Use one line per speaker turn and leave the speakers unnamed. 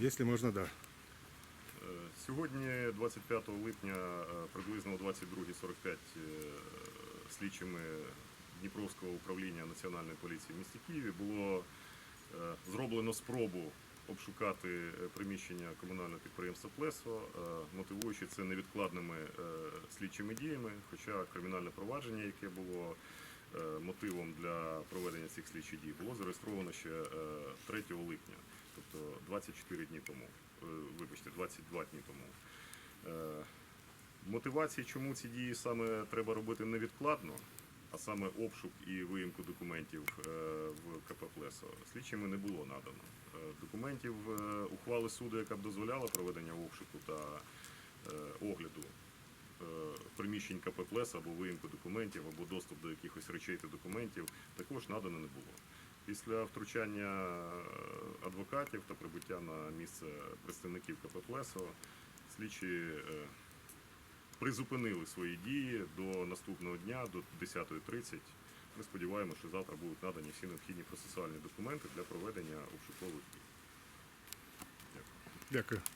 Можно, да.
Е, Сьогодні, 25 липня, е, приблизно о 22.45 е, слідчими Дніпровського управління Національної поліції в місті Києві було е, зроблено спробу обшукати приміщення комунального підприємства Плесо, мотивуючи це невідкладними слідчими діями, хоча кримінальне провадження, яке було мотивом для проведення цих слідчих дій, було зареєстровано ще е, 3 липня, тобто 24 дні тому, Е, вибачте, 22 дні тому. Е, Мотивації, чому ці дії саме треба робити невідкладно, а саме обшук і виїмку документів е, в КП «Плесо», слідчими не було надано. Документів ухвали суду, яка б дозволяла проведення обшуку та огляду приміщень КП «Плесо» або виїмку документів, або доступ до якихось речей та документів, також надано не було. Після втручання е, адвокатів та прибуття на місце представників КП слідчі е, призупинили свої дії до наступного дня, до 10.30. Ми сподіваємося, що завтра будуть надані всі необхідні процесуальні документи для проведення обшукових дій. Дякую.
Дякую.